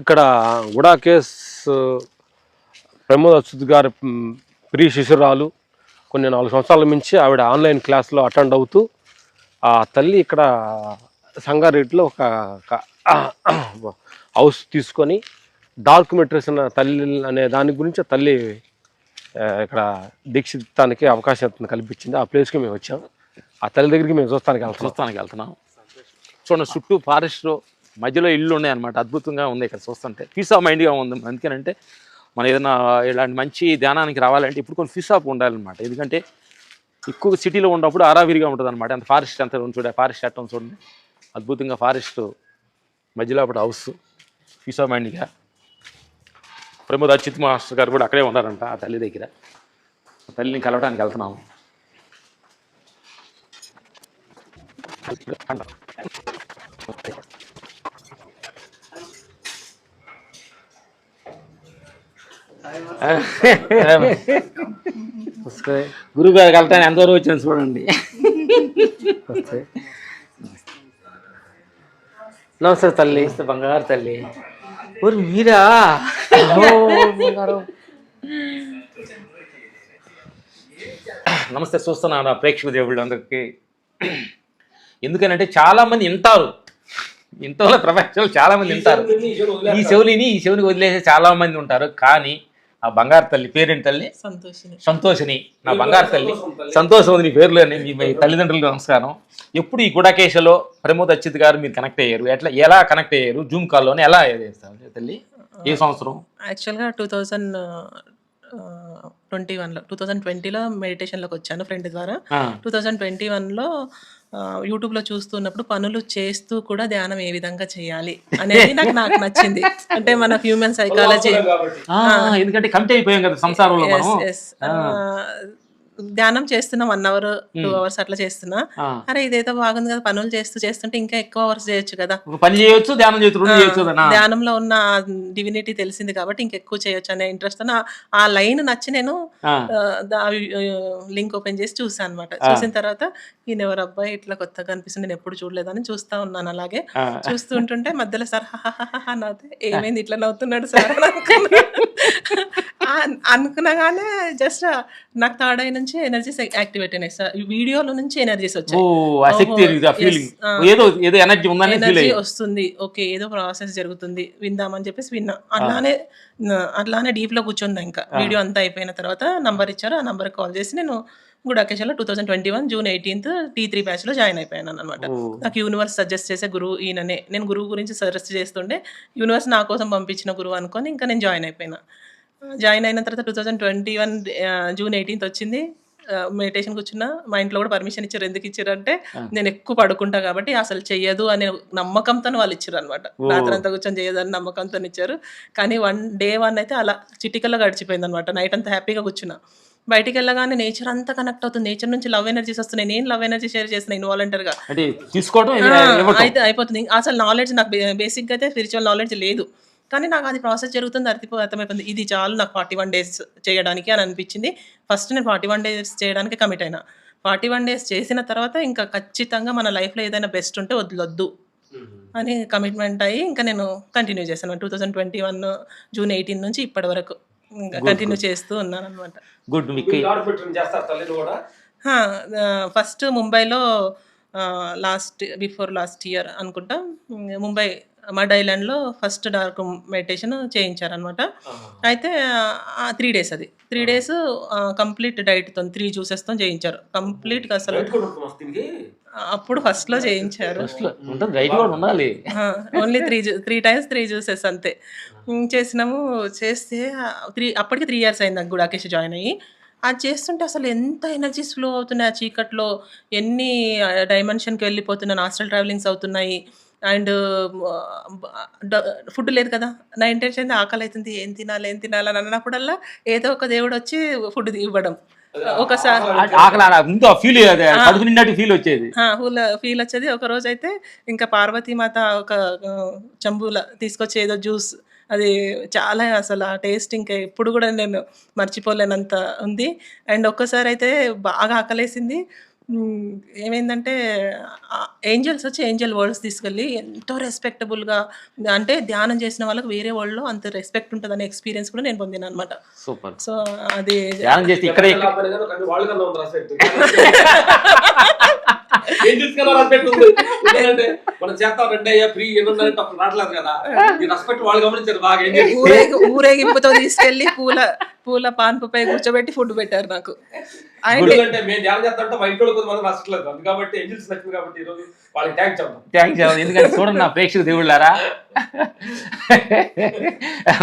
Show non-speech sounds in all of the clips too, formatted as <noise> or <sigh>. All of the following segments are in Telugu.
ఇక్కడ గుడా కేస్ ప్రమోద్ అచ్యుత్ గారి ప్రియ శిశురాలు కొన్ని నాలుగు సంవత్సరాల నుంచి ఆవిడ ఆన్లైన్ క్లాస్లో అటెండ్ అవుతూ ఆ తల్లి ఇక్కడ సంగారెడ్డిలో ఒక హౌస్ తీసుకొని డాక్యుమెంటరీస్ అన్న తల్లి అనే దాని గురించి తల్లి ఇక్కడ దీక్షితానికి అవకాశం కల్పించింది. ఆ ప్లేస్కి మేము వచ్చాం. ఆ తల్లి దగ్గరికి మేము చూస్తానికి వెళ్తాం చూస్తానికి వెళ్తున్నాం. చూడండి చుట్టూ ఫారెస్ట్లో మధ్యలో ఇల్లు ఉన్నాయి అనమాట అద్భుతంగా ఉంది ఇక్కడ చూస్తుంటే. పీస్ ఆఫ్ మైండ్గా ఉంది. అందుకేనంటే మనం ఏదైనా ఇలాంటి మంచి ధ్యానానికి రావాలంటే ఇప్పుడు కొన్ని పీస్ ఆఫ్ ఉండాలన్నమాట. ఎందుకంటే ఎక్కువ సిటీలో ఉన్నప్పుడు ఆరావిరిగా ఉంటుంది అనమాట అంత ఫారెస్ట్ అంత చూడ ఫారెస్ట్ చట్టం చూడండి. అద్భుతంగా ఫారెస్ట్ మధ్యలో అప్పుడు హౌస్ పీస్ ఆఫ్ మైండ్గా ప్రమోద్ అచ్యుత్ మాస్టర్ గారు కూడా అక్కడే ఉన్నారంట ఆ తల్లి దగ్గర. ఆ తల్లిని కలవడానికి వెళ్తున్నాము. గురువు గారు కలటానికి ఎంతవరకు వచ్చాను చూడండి. నమస్తే తల్లి. బంగారు తల్లి. ఊరు మీరా? నమస్తే చూస్తున్నాను ప్రేక్షక దేవుళ్ళు అందరికి? ఎందుకనంటే చాలా మంది వింటారు. ఇంట్లో ప్రపంచంలో చాలా మంది వింటారు. ఈ చెవులిని ఈ చెవుని వదిలేసే చాలా మంది ఉంటారు. కానీ ఆ బంగారు తల్లి పేరేంటి తల్లి? సంతోషిని. నా బంగారు తల్లి. సంతోషం నీ పేరులోని మీ మీ తల్లిదండ్రులకు నమస్కారం. ఎప్పుడు ఈ గుడాకేశలో ప్రమోద్ అచ్యుత్ గారు మీరు కనెక్ట్ అయ్యారు? ఎట్లా ఎలా కనెక్ట్ అయ్యారు? జూమ్ కాల్లోనే ఎలా చేస్తారు తల్లి? ఏ సంవత్సరం? యాక్చువల్గా టూ థౌజండ్ ట్వంటీ వన్లో టూ థౌజండ్ ట్వంటీలో మెడిటేషన్లోకి వచ్చాను ఫ్రెండ్ ద్వారా. టూ థౌజండ్ ట్వంటీ వన్లో యూట్యూబ్లో చూస్తున్నప్పుడు పనులు చేస్తూ కూడా ధ్యానం ఏ విధంగా చేయాలి అనేది నాకు నాకు నచ్చింది. అంటే మన హ్యూమన్ సైకాలజీ ఆ, ఎందుకంటే కమిట్ అయిపోయాం కదా సంసారంలో మనం ధ్యానం చేస్తున్నా వన్ అవర్ టూ అవర్స్ అట్లా చేస్తున్నా. అరే ఇదేదో బాగుంది కదా పనులు చేస్తూ చేస్తుంటే ఇంకా ఎక్కువ అవర్స్ చేయొచ్చు కదా. పని చేయొచ్చు ధ్యానం చేయొచ్చు ధ్యానంలో ఉన్న డివినిటీ తెలిసింది కాబట్టి ఇంకెక్కువ చేయొచ్చు అనే ఇంట్రెస్ట్ ఆ లైన్ నచ్చి నేను లింక్ ఓపెన్ చేసి చూసాను అనమాట చూసిన తర్వాత ఈయన ఎవరు అబ్బాయి ఇట్లా కొత్తగా అనిపిస్తుంది నేను ఎప్పుడు చూడలేదని చూస్తా ఉన్నాను అలాగే. ఆ. చూస్తూ ఉంటుంటే మధ్యలో సార్ హాహాహా నవ్వుతే ఏమైంది ఇట్లా నవ్వుతున్నాడు సార్? అని అనుకున్నా. <laughs> కానీ జస్ట్ నాకు థర్డ్ ఐ నుంచి ఎనర్జీస్ యాక్టివేట్ అయినాయి. వీడియోలో నుంచి ఎనర్జీస్ వచ్చాయి. ఏదో ఏదో ఎనర్జీ ఉందని ఫీల్ ఎనర్జీ అయ్యి వస్తుంది. ఓకే ఏదో ప్రాసెస్ జరుగుతుంది. విందామని చెప్పేసి విన్నా. అట్లానే అట్లానే డీప్లో కూర్చున్నా ఇంకా. వీడియో అంతా అయిపోయిన తర్వాత నంబర్ ఇచ్చారు. ఆ నంబర్ కాల్ చేసి నేను good అకేషన్లో two thousand twenty one June eighteenth T three బ్యాచ్లో జాయిన్ అయిపోయాను అనమాట. నాకు యూనివర్స్ సజెస్ట్ చేసే గురువు ఈయననే. నేను గురువు గురించి సజెస్ట్ చేస్తుండే యూనివర్స్ నా కోసం పంపించిన గురువు అనుకొని ఇంకా నేను జాయిన్ అయిపోయినా. జాయిన్ అయిన తర్వాత two thousand twenty one June eighteenth వచ్చింది మెడిటేషన్ కూర్చున్నా. మా ఇంట్లో కూడా పర్మిషన్ ఇచ్చారు. ఎందుకు ఇచ్చారు అంటే నేను ఎక్కువ పడుకుంటా కాబట్టి అసలు చెయ్యదు అనే నమ్మకంతో వాళ్ళు ఇచ్చారు అనమాట రాత్రి అంతా కూర్చొని చేయదు అని నమ్మకంతో ఇచ్చారు. కానీ వన్ డే వన్ అయితే అలా చిటికల్లో గడిచిపోయింది అనమాట నైట్ అంతా హ్యాపీగా కూర్చున్నా. బయటికి వెళ్ళగానే నేచర్ అంతా కనెక్ట్ అవుతుంది. నేచర్ నుంచి లవ్ ఎనర్జీస్ వస్తున్నాయి. నేను లవ్ ఎనర్జీ షేర్ చేసిన ఆ, ఇవ్వటం అయితే అయిపోతుంది. అసలు నాలెడ్జ్ నాకు బేసిక్గా అయితే స్పిరిచువల్ నాలెడ్జ్ లేదు. కానీ నాకు అది ప్రాసెస్ జరుగుతుంది అర్థిపో అర్థమైపోయింది. ఇది చాలు నాకు ఫార్టీ వన్ డేస్ చేయడానికి అని అనిపించింది. ఫస్ట్ నేను ఫార్టీ వన్ డేస్ చేయడానికి కమిట్ అయినా. ఫార్టీ వన్ డేస్ చేసిన తర్వాత ఇంకా ఖచ్చితంగా మన లైఫ్లో ఏదైనా బెస్ట్ ఉంటే వదలొద్దు అని కమిట్మెంట్ అయ్యి ఇంకా నేను కంటిన్యూ చేశాను. Two thousand twenty one June eighteen నుంచి ఇప్పటి వరకు కంటిన్యూ చేస్తూ ఉన్నాను అనమాట గుడ్ ఫస్ట్ ముంబైలో లాస్ట్ బిఫోర్ లాస్ట్ ఇయర్ అనుకుంటా ముంబై మడ్ ఐలాండ్లో ఫస్ట్ డార్క్ మెడిటేషన్ చేయించారనమాట అయితే త్రీ డేస్ అది. త్రీ డేస్ కంప్లీట్ డైట్తో త్రీ జ్యూసెస్తో చేయించారు. కంప్లీట్గా అసలు అప్పుడు చేయించారు. రైట్ కూడా ఉండాలి. Only three three times three juices అంతే. చేసినాము చేస్తే త్రీ అప్పటికి త్రీ ఇయర్స్ అయింది నాకు గుడాకేష్ జాయిన్ అయ్యి. అది చేస్తుంటే అసలు ఎంత ఎనర్జీస్ ఫ్లో అవుతున్నాయి ఆ చీకట్లో ఎన్ని డైమెన్షన్కి వెళ్ళిపోతున్నాయి హాస్టల్ ట్రావెలింగ్స్ అవుతున్నాయి. అండ్ ఫుడ్ లేదు కదా. నా ఇంటెన్షన్ ఆకలి అవుతుంది ఏం తినాలి ఏం తినాలి అని అన్నప్పుడల్లా ఏదో ఒక దేవుడు వచ్చి ఫుడ్ ఇవ్వడం. ఒకసారి ఫీల్ కడుపు నిన్నట్టు ఫీల్ వచ్చేది. ఫుల్ ఫీల్ వచ్చేది. ఒక రోజు అయితే ఇంకా పార్వతీమాత ఒక చెంబుల తీసుకొచ్చి ఏదో జ్యూస్ అది చాలా అసలు ఆ టేస్ట్ ఇంకా ఎప్పుడు కూడా నేను మర్చిపోలేనంత ఉంది. అండ్ ఒక్కసారి అయితే బాగా ఆకలేసింది. హ్మ్. ఏమైందంటే ఆహ్, ఏంజెల్స్ వచ్చి ఏంజెల్ వర్డ్స్ తీసుకెళ్ళి ఎంతో రెస్పెక్టబుల్‌గా అంటే ధ్యానం చేసిన వాళ్ళకి వేరే వరల్డ్‌లో అంత రెస్పెక్ట్ ఉంటదనే ఎక్స్‌పీరియన్స్ కూడా నేను పొందినాననమాట. సూపర్ సో, అది ధ్యానం చేస్తే ఇక్కడే ఇక్కడ వాళ్ళు కన్నా ఉంది రెస్పెక్ట్ <laughs> ఏం తీసుకెళ్ళా రెస్పెక్ట్ ఉంది ఎందుకంటే మనం చేస్తాం రెండు అయ్యా ఫ్రీ ఎన్నున్నారంటే అప్పుడు రావట్లేదు కదా. ఈ రెస్పెక్ట్ వాళ్ళు గమనించారు బాగా ఏం ఊరేగి ఊరేగింపుతో తీసుకెళ్ళి పూల పూల పాన్పుపై కూర్చోబెట్టి ఫుడ్ పెట్టారు నాకు. అండ్ గురువు అంటే మేము ధ్యానం చేస్తాంటే మా ఇంట్లో కొంతమంది నచ్చట్లేదు అది కాబట్టి ఏంజిల్స్ నచ్చింది కాబట్టి ఈరోజు వాళ్ళకి థ్యాంక్స్ చెప్తాం థ్యాంక్స్ ఎందుకంటే చూడండి నా ప్రేక్షక దేవుళ్ళారా.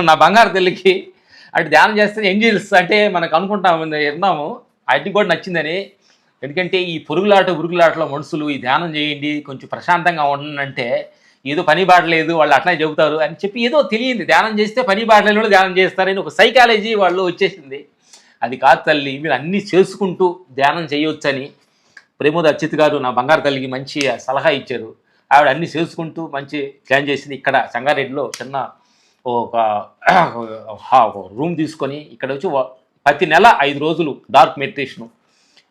నా బంగారు తల్లికి అటు ధ్యానం చేస్తే ఎంజిల్స్ అంటే మనకు అనుకుంటాం విన్నాము. అది కూడా నచ్చిందని. ఎందుకంటే ఈ పొరుగులాట ఉరుగులాటలో మనుషులు ఈ ధ్యానం చేయండి కొంచెం ప్రశాంతంగా ఉండండి అంటే ఏదో పని బాడలేదు వాళ్ళు అట్లా చెబుతారు అని చెప్పి ఏదో తెలియంది. ధ్యానం చేస్తే పని బాడలేని వాళ్ళు ధ్యానం చేస్తారని ఒక సైకాలజీ వాళ్ళు వచ్చేసింది. అది కాదు తల్లి మీరు అన్నీ చేసుకుంటూ ధ్యానం చేయొచ్చని ప్రేమోద్ అచ్యుత్ గారు నా బంగారు తల్లికి మంచి సలహా ఇచ్చారు. ఆవిడ అన్ని చేసుకుంటూ మంచి ప్లాన్ చేసింది. ఇక్కడ సంగారెడ్డిలో చిన్న ఒక <clears throat> రూమ్ తీసుకొని ఇక్కడ వచ్చి ప్రతి నెల ఐదు రోజులు డార్క్ మెడిటేషను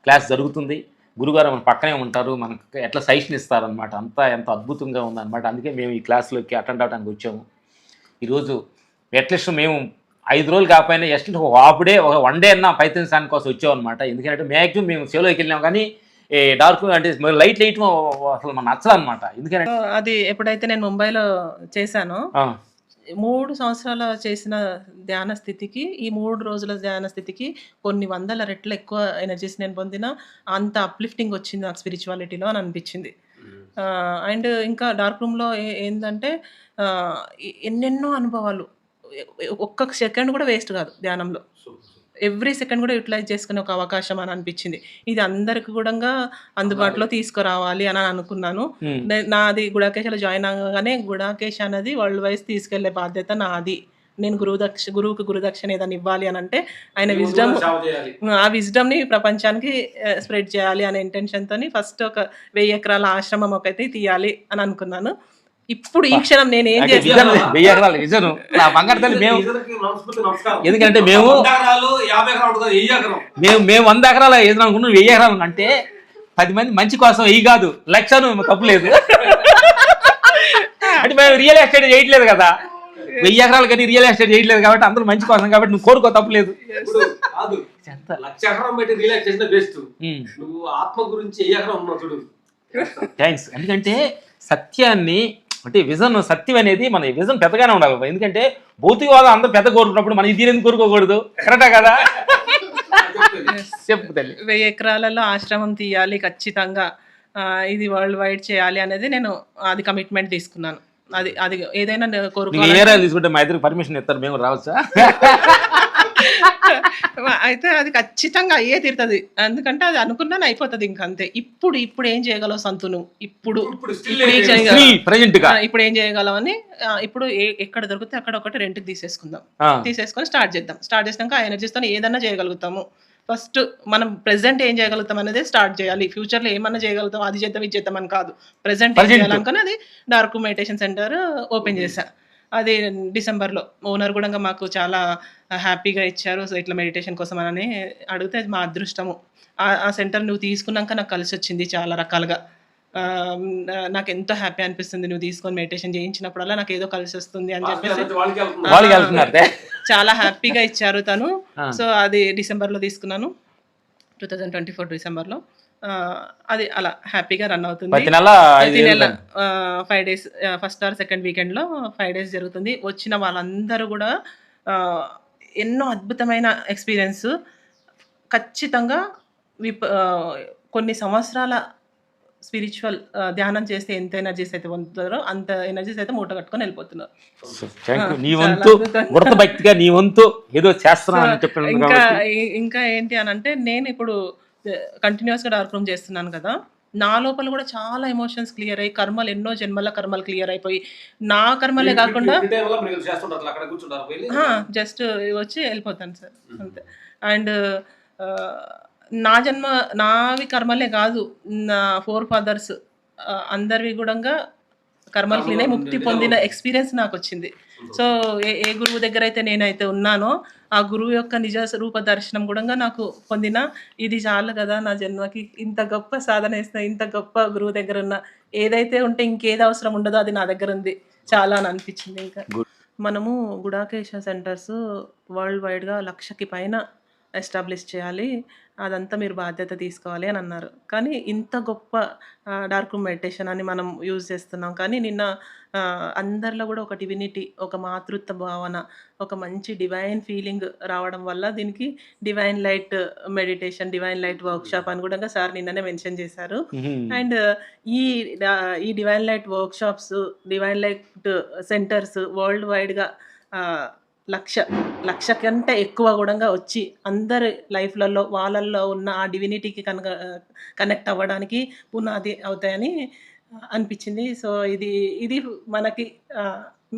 క్లాస్ జరుగుతుంది. గురుగారు మన పక్కనే ఉంటారు. మనకు ఎట్లా సజెషన్ ఇస్తారనమాట అంతా ఎంత అద్భుతంగా ఉందన్నమాట. అందుకే మేము ఈ క్లాస్లోకి అటెండ్ అవడానికి వచ్చాము. ఈరోజు అట్లీస్ట్ మేము ఐదు రోజులు కాకపోయినా జస్ట్ ఒక హాఫ్ డే ఒక వన్ డే అన్న ప్రయత్నించడానికి కోసం వచ్చాం అనమాట ఎందుకంటే మ్యాక్సిమం మేము సేలోకి వెళ్ళాం కానీ ఏ డార్క్ అంటే లైట్ లైట్ అసలు మన నచ్చదు అనమాట ఎందుకంటే అది ఎప్పుడైతే నేను ముంబైలో చేశానో మూడు సంవత్సరాల చేసిన ధ్యాన స్థితికి ఈ మూడు రోజుల ధ్యాన స్థితికి కొన్ని వందల రెట్లు ఎక్కువ ఎనర్జీస్ నేను పొందిన అంత అప్లిఫ్టింగ్ వచ్చింది నాకు స్పిరిచువాలిటీలో అని అనిపించింది. అండ్ ఇంకా డార్క్ రూమ్లో ఏంటంటే ఎన్నెన్నో అనుభవాలు. ఒక్క సెకండ్ కూడా వేస్ట్ కాదు ధ్యానంలో. ఎవ్రీ సెకండ్ కూడా యూటిలైజ్ చేసుకునే ఒక అవకాశం అని అనిపించింది. ఇది అందరికి కూడా అందుబాటులో తీసుకురావాలి అని అనుకున్నాను. నాది గుడాకేశాలో జాయిన్ అవ్వగానే గుడాకేశ్ అనేది వరల్డ్ వైజ్ తీసుకెళ్ళే బాధ్యత నాది. నేను గురువు దక్ష గురువుకి గురుదక్షిణ ఏదైనా ఇవ్వాలి అని అంటే ఆయన విజ్డమ్ ఆ విజ్డమ్ని ప్రపంచానికి స్ప్రెడ్ చేయాలి అనే ఇంటెన్షన్తో ఫస్ట్ ఒక వెయ్యి ఎకరాల ఆశ్రమం ఒకటి తీయాలి అని అనుకున్నాను. ఇప్పుడు ఈ క్షణం నేను ఏం చేస్తాను వెయ్యి ఎకరాలు విజన్ నా బంగారు తల్లి మేము ఎందుకంటే మేము వంద ఎకరాలు యాభై ఎకరాలు ఉంటుంది వెయ్యి ఎకరం. మేము మేము వంద ఎకరాలు ఏదైనా అనుకున్నాం వెయ్యి ఎకరాలు అంటే పది మంది మంచి కోసం వెయ్యి కాదు లక్షను తప్పులేదు అంటే మేము రియల్ ఎస్టేట్ చేయట్లేదు కదా. వెయ్యి ఎకరాలు కానీ రియల్ ఎస్టేట్ చేయట్లేదు కాబట్టి అందరూ మంచి కోసం కాబట్టి నువ్వు కోరుకో తప్పులేదు ఇప్పుడు కాదు ఎంత? లక్ష ఎకరం పెట్టి రిలాక్స్ చేసిన బెస్ట్. నువ్వు ఆత్మ గురించి ఏ ఎకరం ఉన్నావు చూడు. థ్యాంక్స్ ఎందుకంటే సత్యాన్ని అంటే విజన్ సత్యం అనేది మన విజన్ పెద్దగానే ఉండాలి. ఎందుకంటే భౌతికవాదం అందరూ పెద్ద కోరుకున్నప్పుడు మనం ఇది ఎందుకు కోరుకోకూడదు? కరెక్టా కదా? చెప్పు తల్లి. వెయ్యి ఎకరాలలో ఆశ్రమం తీయాలి ఖచ్చితంగా ఇది వరల్డ్ వైడ్ చేయాలి అనేది నేను అది కమిట్మెంట్ తీసుకున్నాను. అది అది ఏదైనా తీసుకుంటే మా ఇద్దరికి పర్మిషన్ ఇస్తారు మేము రావచ్చా? <laughs> అయితే అది ఖచ్చితంగా అయ్యే తీరుతుంది. ఎందుకంటే అది అనుకున్నాను అయిపోతుంది ఇంక అంతే. ఇప్పుడు ఇప్పుడు ఏం చేయగలవు సంతును ఇప్పుడు ఇప్పుడు ఏం చేయగలం అని ఇప్పుడు ఎక్కడ దొరికితే అక్కడ ఒకటి రెంట్కి తీసేసుకుందాం. తీసేసుకొని స్టార్ట్ చేద్దాం. స్టార్ట్ చేసినాక ఆ ఎనర్జీస్తో ఏదన్నా చేయగలుగుతాము. ఫస్ట్ మనం ప్రెసెంట్ ఏం చేయగలుగుతాం అనేది స్టార్ట్ చేయాలి. ఫ్యూచర్లో ఏమన్నా చేయగలుగుతాం అది చేద్దాం ఇది చేద్దాం అని కాదు. ప్రెసెంట్ ఏం. చేయాలనుకుని అది డార్క్ మెడిటేషన్ సెంటర్ ఓపెన్ చేశా. అది డిసెంబర్లో. ఓనర్ కూడా మాకు చాలా హ్యాపీగా ఇచ్చారు. సో ఇట్లా మెడిటేషన్ కోసం అని అడిగితే అది మా అదృష్టము. ఆ- సెంటర్ నువ్వు తీసుకున్నాక నాకు కలిసి వచ్చింది చాలా రకాలుగా. ఆ, నాకు ఎంతో హ్యాపీ అనిపిస్తుంది నువ్వు తీసుకొని మెడిటేషన్ చేయించినప్పుడల్లా నాకు ఏదో కలిసి వస్తుంది అని చెప్పేసి. చాలా హ్యాపీగా ఇచ్చారు తను. సో అది డిసెంబర్లో తీసుకున్నాను. టూ థౌజండ్ ట్వంటీ ఫోర్ డిసెంబర్లో. అది అలా హ్యాపీగా రన్ అవుతుంది. ప్రతి నెల ప్రతి five days first or second వీకెండ్లో ఫైవ్ డేస్ జరుగుతుంది. వచ్చిన వాళ్ళందరూ కూడా ఎన్నో అద్భుతమైన ఎక్స్పీరియన్స్ ఖచ్చితంగా విప కొన్ని సంవత్సరాల స్పిరిచువల్ ధ్యానం చేస్తే ఎంత ఎనర్జీస్ అయితే పొందుతారో అంత ఎనర్జీస్ అయితే మూట కట్టుకొని వెళ్ళిపోతున్నారు. నీ వంతు అద్భుతంగా. గుర్త భక్తిగా నీ వంతు ఏదో చేస్తున్నావు అని చెప్పిన ఇంకా ఇంకా ఏంటి అని అంటే నేను ఇప్పుడు కంటిన్యూస్గా డార్క్ రూమ్ చేస్తున్నాను కదా నా లోపల కూడా చాలా ఎమోషన్స్ క్లియర్ అయ్యి కర్మలు ఎన్నో జన్మల కర్మలు క్లియర్ అయిపోయి నా కర్మలే కాకుండా జస్ట్ వచ్చి వెళ్ళిపోతాను సార్ అంతే. అండ్ నా జన్మ నావి కర్మలే కాదు నా ఫోర్ ఫాదర్స్ అందరివి కూడా కర్మలు క్లీన్ అయి ముక్తి పొందిన ఎక్స్పీరియన్స్ నాకు వచ్చింది సో ఏ ఏ గురువు దగ్గర అయితే నేనైతే ఉన్నానో ఆ గురువు యొక్క నిజ రూప దర్శనం కూడా నాకు పొందిన ఇది చాలు కదా నా జన్మకి ఇంత గొప్ప సాధన చేసిన ఇంత గొప్ప గురువు దగ్గర ఉన్న ఏదైతే ఉంటే ఇంకేది అవసరం ఉండదో అది నా దగ్గర ఉంది. చాలా అని అనిపించింది ఇంకా. మనము గుడాకేశ సెంటర్స్ వరల్డ్ వైడ్గా లక్షకి పైన ఎస్టాబ్లిష్ చేయాలి అదంతా మీరు బాధ్యత తీసుకోవాలి అని అన్నారు. కానీ ఇంత గొప్ప డార్క్ రూమ్ మెడిటేషన్ అని మనం యూజ్ చేస్తున్నాం. కానీ నిన్న అందరిలో కూడా ఒక డివినిటీ ఒక మాతృత్వ భావన ఒక మంచి డివైన్ ఫీలింగ్ రావడం వల్ల దీనికి divine light meditation divine light workshop అని కూడా సార్ నిన్ననే మెన్షన్ చేశారు. అండ్ ఈ ఈ divine light workshops divine light centres world వైడ్గా లక్ష లక్ష కంటే ఎక్కువ కూడా వచ్చి అందరి లైఫ్లలో వాళ్ళల్లో ఉన్న ఆ డివినిటీకి కనుక కనెక్ట్ అవ్వడానికి పునాది అవుతాయని అనిపించింది సో ఇది ఇది మనకి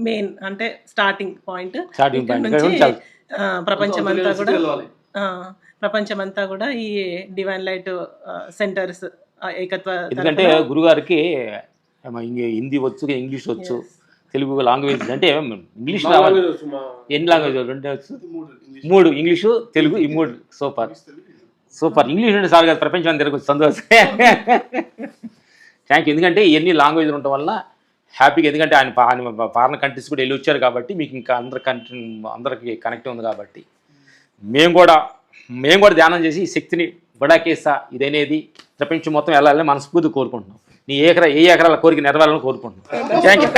మెయిన్ అంటే స్టార్టింగ్ పాయింట్. Starting ఇక్కడ point. నుంచి ఆ, ప్రపంచమంతా కూడా ఆ, ప్రపంచమంతా కూడా ఈ డివైన్ లైట్ సెంటర్స్ ఏకత్వ ఎందుకంటే గురుగారికి హిందీ వచ్చు ఇంగ్లీష్ వచ్చు తెలుగు లాంగ్వేజ్ <laughs> అంటే ఇంగ్లీష్ రావాలి. ఎన్ని లాంగ్వేజ్ రెండు వచ్చు? మూడు ఇంగ్లీషు. తెలుగు ఈ మూడు. సూపర్. సూపర్. ఇంగ్లీష్ అంటే సార్ కాదు ప్రపంచం తిరగచ్చు సంతోషం. <laughs> థ్యాంక్ యూ ఎందుకంటే ఎన్ని లాంగ్వేజ్లు ఉండటం వల్ల హ్యాపీగా ఎందుకంటే ఆయన ఆయన ఫారెన్ కంట్రీస్ కూడా వెళ్ళి వచ్చారు కాబట్టి మీకు ఇంకా అందరి కంట్రీ అందరికి కనెక్ట్ ఉంది కాబట్టి. మేము కూడా మేము కూడా ధ్యానం చేసి ఈ శక్తిని బడాకేసా ఇదనేది ప్రపంచం మొత్తం వెళ్ళాలని మనస్ఫూర్తి కోరుకుంటున్నాం. నీ ఏకర ఏ ఎకరాల కోరిక నెరవేరాలని కోరుకుంటున్నాం. <laughs> Thank you